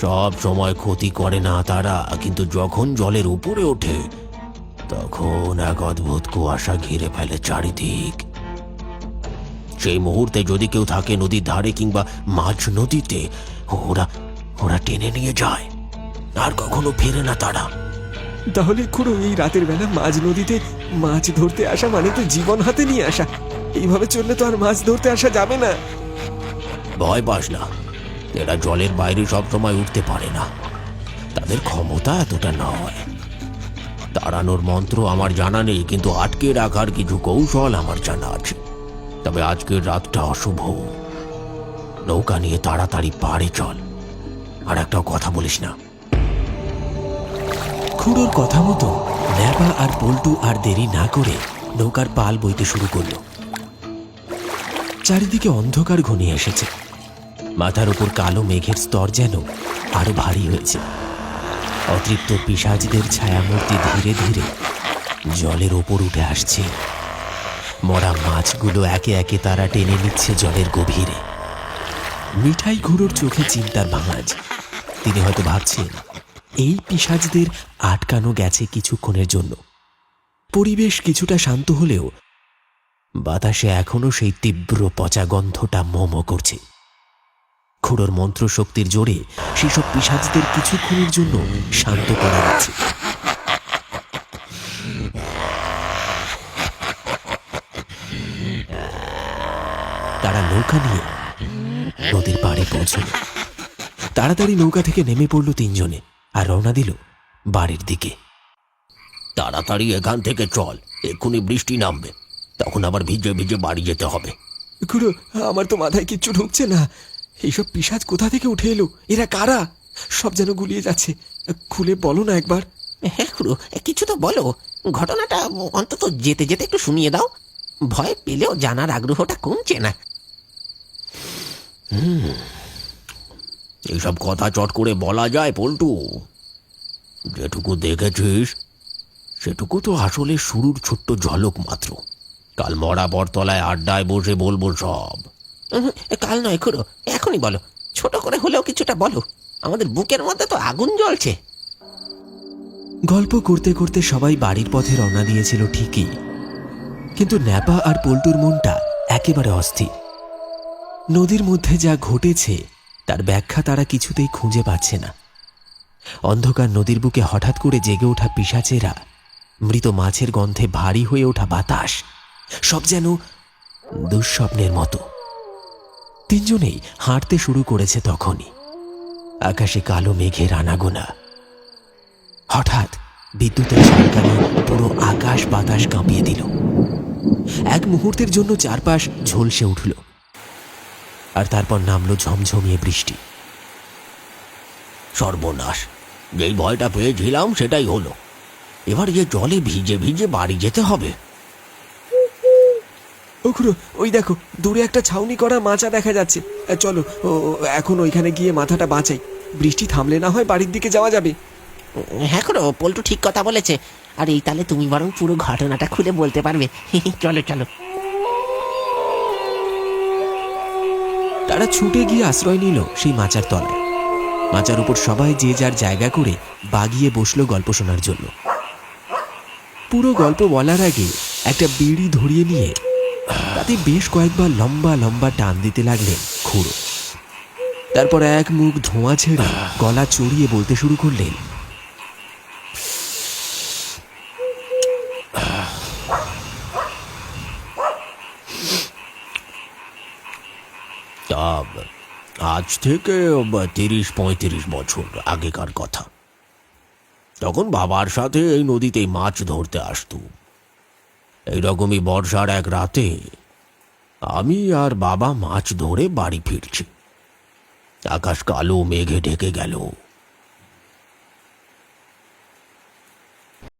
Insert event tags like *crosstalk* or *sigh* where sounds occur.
সব সময় ক্ষতি করে না তারা কিন্তু যখন জলের উপরে ওঠে তখন এক অদ্ভুত কুয়াশা ঘিরে ফেলে চারিদিক। সেই মুহূর্তে যদি কেউ থাকে নদীর ধারে কিংবা মাঝ নদীতে ওরা ওরা টেনে নিয়ে যায়। আর কখনো ফেরে না তারা। তাহলে খুড়ো এই রাতের বেলা মাঝ নদীতে মাছ ধরতে আসা মানে তো জীবন হাতে নিয়ে আসা। এইভাবে চললে তো আর মাছ ধরতে আসা যাবে না। ভয় পাস না। এরা জলের বাইরে সবসময় উঠতে পারে না। তাদের ক্ষমতা এতটা নয়। তাড়ানোর মন্ত্র আমার জানা নেই, কিন্তু আটকে রাখার কিছু কৌশল আমার জানা আছে। তবে আজকের রাতটা অশুভ। নৌকা নিয়ে তাড়াতাড়ি পাড়ে চল। আর একটাও কথা বলিস না। খুড়োর কথা মতো ন্যাপা আর পল্টু আর দেরি না করে নৌকার পাল বইতে শুরু করল। চারিদিকে অন্ধকার ঘনিয়ে এসেছে। মাথার উপর কালো মেঘের স্তর যেন আরও ভারী হয়েছে। অতৃপ্ত পিসাজদের ছায়ামূর্তি ধীরে ধীরে জলের ওপর উঠে আসছে। মরা মাছগুলো একে একে তারা টেনে নিচ্ছে জলের গভীরে। মিঠাই ঘুরোর চোখে চিন্তার ভাঁজ। তিনি হয়তো ভাবছেন, এই পিসাজদের আটকানো গেছে কিছুক্ষণের জন্য। পরিবেশ কিছুটা শান্ত হলেও বাতাসে এখনও সেই তীব্র পচা গন্ধটা মোমো করছে। খুড়োর মন্ত্র শক্তির জোরে সেসব পিসাজদের কিছুক্ষণের জন্য শান্ত করা গেছে তারা নৌকা নিয়ে নদীর পাড়ে পৌঁছল। তাড়াতাড়ি নৌকা থেকে নেমে পড়ল তিনজনে আর রওনা দিল বাড়ির দিকে। তাড়াতাড়ি এখান থেকে চল এক্ষুনি বৃষ্টি নামবে তখন আবার ভিজে ভিজে বাড়ি যেতে হবে। খুড়ো আমার তো মাথায় কিচ্ছু ঢুকছে না। এইসব পিসাজ কোথা থেকে উঠে এলো? এরা কারা? সব যেন গুলিয়ে যাচ্ছে। খুলে বলো না একবার। হ্যাঁ খুড়ো কিছু তো বলো। ঘটনাটা অন্তত যেতে যেতে একটু শুনিয়ে দাও। ভয় পেলেও জানার আগ্রহটা কমছে না। এইসব কথা চট করে বলা যায় পল্টু। যেটুকু দেখেছিস সেটুকু তো আসলে শুরুর ছোট্ট ঝলক মাত্র। কাল মরা বটতলায় আড্ডায় বসে বলব সব। কাল নয়, খুড়ো, এখনই বলো। ছোট করে হলেও কিছুটা বলো। আমাদের বুকের মধ্যে তো আগুন জ্বলছে। গল্প করতে করতে সবাই বাড়ির পথে রওনা দিয়েছিল ঠিকই। কিন্তু ন্যাপা আর পল্টুর মনটা একেবারে অস্থির। নদীর মধ্যে যা ঘটেছে, তার ব্যাখ্যা তারা কিছুতেই খুঁজে পাচ্ছে না। অন্ধকার নদীর বুকে হঠাৎ করে জেগে ওঠা পিসাচেরা মৃত মাছের গন্ধে ভারী হয়ে ওঠা বাতাস, সব যেন দুঃস্বপ্নের মতো। তিনজনেই হাঁটতে শুরু করেছে তখনই। আকাশে কালো মেঘের আনাগোনা হঠাৎ বিদ্যুতের ঝলকানি পুরো আকাশ বাতাস কাঁপিয়ে দিল। এক মুহূর্তের জন্য চারপাশ ঝলসে উঠল। আর তারপর নামলো ঝমঝমিয়ে বৃষ্টি। সর্বনাশ, যেই ভয়টা পেয়েছিলাম সেটাই হলো। এবার যে জলে ভিজে ভিজে বাড়ি যেতে হবে। ও খুড়ো ওই দেখো দূরে একটা ছাউনি করা মাচা দেখা যাচ্ছে। চলো ও, এখন ওইখানে গিয়ে মাথাটা বাঁচাই। বৃষ্টি থামলে না হয় বাড়ির দিকে যাওয়া যাবে। হ্যাঁ খুড়ো পল্টু ঠিক কথা বলেছে। আর এই তাহলে তুমি বরং পুরো ঘটনাটা খুলে বলতে পারবে। *laughs* চলো চলো। তারা ছুটে গিয়ে আশ্রয় নিল সেই মাচার তলায়। মাচার উপর সবাই যে যার জায়গা করে বাগিয়ে বসল গল্প শোনার জন্য। পুরো গল্প বলার আগে একটা বিড়ি ধরিয়ে নিয়ে তাতে বেশ কয়েকবার লম্বা লম্বা টান দিতে লাগলেন খুঁড়ো। তারপর এক মুখ ধোঁয়া ছেড়ে গলা চড়িয়ে বলতে শুরু করলেন আজ থেকে তিরিশ, পঁয়ত্রিশ বছর আগেকার কথা। তখন বাবার সাথে এই নদীতে মাছ ধরতে আসতো। এইরকমই বর্ষার এক রাতে আমি আর বাবা মাছ ধরে বাড়ি ফিরছি। আকাশ কালো, মেঘে ঢেকে গেল।